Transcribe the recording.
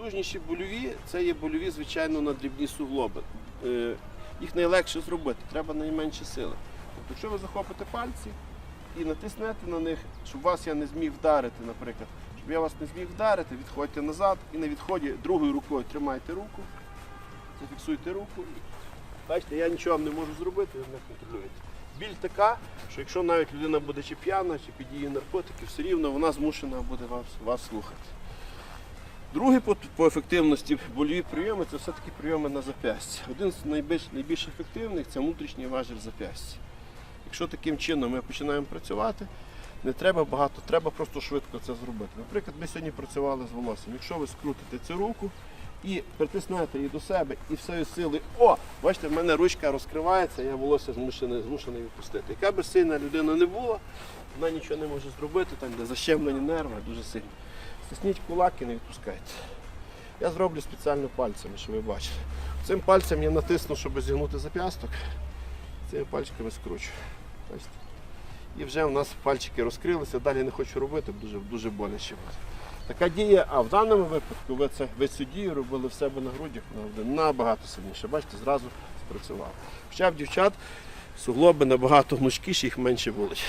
Найпотужніші больові це є больові, звичайно, на дрібні суглоби. Е, Їх найлегше зробити, треба найменше сили. Тобто, якщо ви захопите пальці і натиснете на них, щоб вас я не зміг вдарити, наприклад, щоб я вас не зміг вдарити, відходьте назад і на відході другою рукою тримайте руку, зафіксуйте руку. Бачите, я нічого вам не можу зробити, ви мене контролюєте. Біль така, що якщо навіть людина буде чи п'яна, чи під дією наркотиків, все рівно вона змушена буде вас, вас слухати. Другий по, по ефективності больові прийоми це все-таки прийоми на зап'ястя. Один з найбільш, найбільш ефективних це внутрішній важіль зап'ястя. Якщо таким чином ми починаємо працювати, не треба багато, треба просто швидко це зробити. Наприклад, ми сьогодні працювали з волоссям. Якщо ви скрутите цю руку і притиснете її до себе і всею силою, о, бачите, в мене ручка розкривається, я волосся змушений, змушений відпустити. Яка би сильна людина не була, вона нічого не може зробити, там, де защемлені нерви, дуже сильно. Стисніть кулак і не відпускайте. Я зроблю спеціально пальцями, щоб ви бачили. Цим пальцем я натисну, щоб зігнути зап'ясток. Цими пальчиками скручу. І вже у нас пальчики розкрилися, далі не хочу робити, дуже, дуже боляче. Така дія, а в даному випадку ви, це, ви цю дію робили в себе на грудях набагато сильніше. Бачите, зразу спрацював. Хоча в дівчат суглоби набагато гнучкіші, їх менше болить.